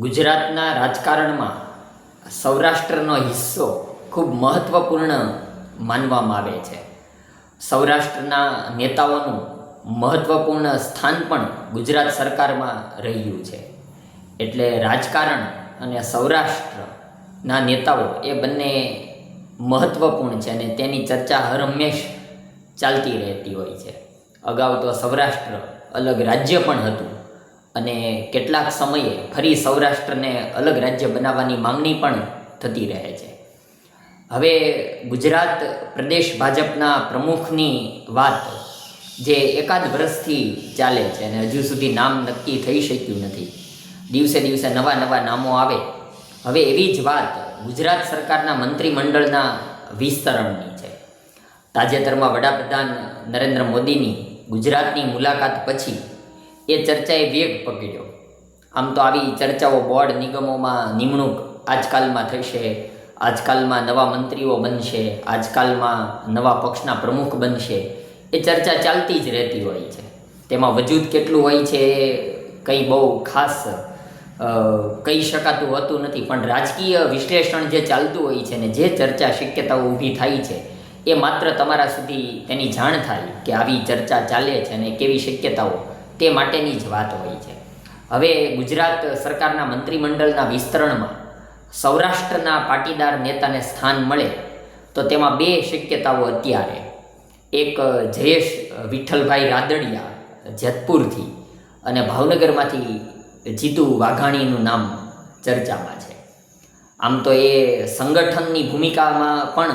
ગુજરાતના રાજકારણમાં સૌરાષ્ટ્રનો હિસ્સો ખૂબ મહત્ત્વપૂર્ણ માનવામાં આવે છે. સૌરાષ્ટ્રના નેતાઓનું મહત્ત્વપૂર્ણ સ્થાન પણ ગુજરાત સરકારમાં રહ્યું છે. એટલે રાજકારણ અને સૌરાષ્ટ્રના નેતાઓ એ બંને મહત્ત્વપૂર્ણ છે અને તેની ચર્ચા હર હંમેશ ચાલતી રહેતી હોય છે. અગાઉ તો સૌરાષ્ટ્ર અલગ રાજ્ય પણ હતું. અને કેટલાક સમયે ફરી સૌરાષ્ટ્રને અલગ રાજ્ય બનાવવાની માંગણી પણ થતી રહે છે. હવે ગુજરાત પ્રદેશ ભાજપના પ્રમુખની વાત જે એકાદ વર્ષથી ચાલે છે અને હજુ સુધી નામ નક્કી થઈ શક્યું નથી. દિવસે દિવસે નવા નવા નામો આવે. હવે એવી જ વાત ગુજરાત સરકારના મંત્રીમંડળના વિસ્તરણની છે. તાજેતરમાં વડાપ્રધાન નરેન્દ્ર મોદીની ગુજરાતની મુલાકાત પછી એ ચર્ચાએ વેગ પકડ્યો. આમ તો આવી ચર્ચાઓ બોર્ડ નિગમોમાં નિમણૂક આજકાલમાં થશે, આજકાલમાં નવા મંત્રીઓ બનશે, આજકાલમાં નવા પક્ષના પ્રમુખ બનશે. એ ચર્ચા ચાલતી જ રહેતી હોય છે. તેમાં વજૂદ કેટલું હોય છે એ કંઈ બહુ ખાસ કહી શકાતું હોતું નથી. પણ રાજકીય વિશ્લેષણ જે ચાલતું હોય છે ને જે ચર્ચા શક્યતાઓ ઊભી થાય છે, એ માત્ર તમારા સુધી તેની જાણ થાય કે આવી ચર્ચા ચાલે છે અને કેવી શક્યતાઓ. તે માટેની જ વાત હોય છે. હવે ગુજરાત સરકારના મંત્રીમંડળના વિસ્તરણમાં સૌરાષ્ટ્રના પાટીદાર નેતાને સ્થાન મળે તો તેમાં બે શક્યતાઓ અત્યારે. એક, જયેશ વિઠ્ઠલભાઈ રાદડિયા જેતપુરથી અને ભાવનગરમાંથી જીતુ વાઘાણીનું નામ ચર્ચામાં છે. આમ તો એ સંગઠનની ભૂમિકામાં પણ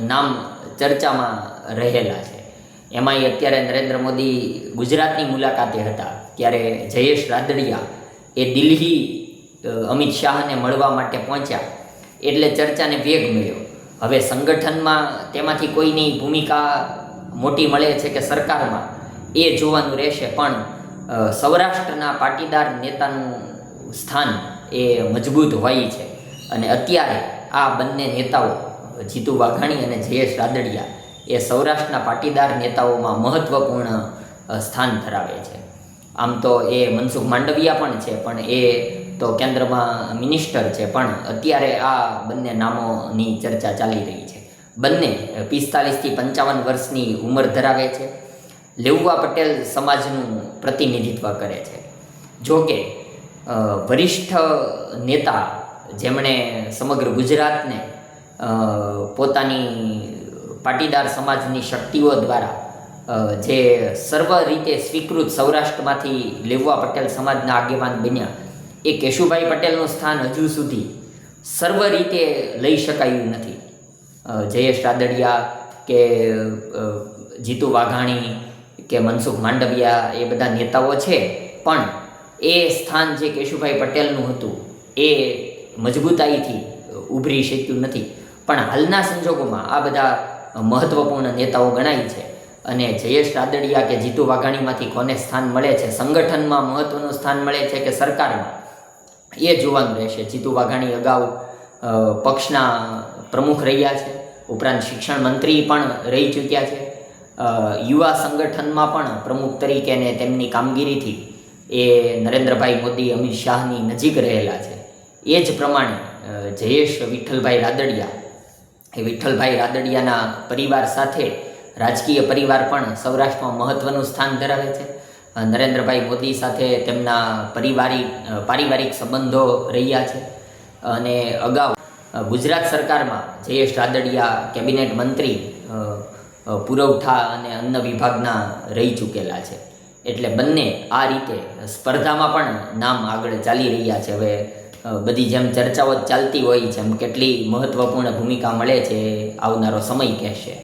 નામ ચર્ચામાં રહેલા છે. એમાંય અત્યારે નરેન્દ્ર મોદી ગુજરાતની મુલાકાતે હતા, ત્યારે જયેશ રાદડિયા એ દિલ્હી અમિત શાહને મળવા માટે પહોંચ્યા. એટલે ચર્ચાને વેગ મળ્યો. હવે સંગઠનમાં તેમાંથી કોઈની ભૂમિકા મોટી મળે છે કે સરકારમાં, એ જોવાનું રહેશે. પણ સૌરાષ્ટ્રના પાટીદાર નેતાનું સ્થાન એ મજબૂત હોય છે. અને અત્યારે આ બંને નેતાઓ જીતુ વાઘાણી અને જયેશ રાદડિયા એ સૌરાષ્ટ્રના પાટીદાર નેતાઓમાં મહત્ત્વપૂર્ણ સ્થાન ધરાવે છે. આમ તો એ મનસુખ માંડવિયા પણ છે, પણ એ તો કેન્દ્રમાં મિનિસ્ટર છે, પણ અત્યારે આ બંને નામોની ચર્ચા ચાલી રહી છે. બંને પિસ્તાલીસથી પંચાવન વર્ષની ઉંમર ધરાવે છે. લેઉવા પટેલ સમાજનું પ્રતિનિધિત્વ કરે છે. જો કે વરિષ્ઠ નેતા જેમણે સમગ્ર ગુજરાતને પોતાની પાટીદાર સમાજની શક્તિઓ દ્વારા જે સર્વ રીતે સ્વીકૃત સૌરાષ્ટ્રમાંથી લેવવા પટેલ સમાજના આગેવાન બન્યા, એ કેશુભાઈ પટેલનું સ્થાન હજુ સુધી સર્વ રીતે લઈ શકાયું નથી. જયેશ રાદડિયા કે જીતુ વાઘાણી કે મનસુખ માંડવિયા એ બધા નેતાઓ છે, પણ એ સ્થાન જે કેશુભાઈ પટેલનું હતું, એ મજબૂતાઈથી ઉભરી શક્યું નથી. પણ હાલના સંજોગોમાં આ બધા મહત્વપૂર્ણ નેતાઓ ગણાય છે. અને જયેશ રાદડિયા કે જીતુ વાઘાણીમાંથી કોને સ્થાન મળે છે? સંગઠનમાં મહત્વનું સ્થાન મળે છે કે સરકારમાં? એ જોવાનું રહેશે. જીતુ વાઘાણી અગાઉ પક્ષના પ્રમુખ રહ્યા છે. ઉપરાંત શિક્ષણ મંત્રી પણ રહી ચૂક્યા છે. યુવા સંગઠનમાં પણ પ્રમુખ તરીકે ને તેમની કામગીરીથી એ નરેન્દ્રભાઈ મોદી, અમિત શાહની નજીક રહેલા છે. એ જ પ્રમાણે જયેશ વિઠ્ઠલભાઈ રાદડિયા એ વિઠ્ઠલભાઈ રાદડિયાના પરિવાર સાથે, રાજકીય પરિવાર પણ સૌરાષ્ટ્રમાં મહત્ત્વનું સ્થાન ધરાવે છે. નરેન્દ્રભાઈ મોદી સાથે તેમના પરિવારિક પારિવારિક સંબંધો રહ્યા છે. અને અગાઉ ગુજરાત સરકારમાં જયેશ રાદડિયા કેબિનેટ મંત્રી પુરવઠા અને અન્ન વિભાગના રહી ચૂકેલા છે. એટલે બંને આ રીતે સ્પર્ધામાં પણ નામ આગળ ચાલી રહ્યા છે. હવે બધી જેમ ચર્ચાઓ ચાલતી હોય જેમ કેટલી મહત્ત્વપૂર્ણ ભૂમિકા મળે છે આવનારો સમય કહેશે.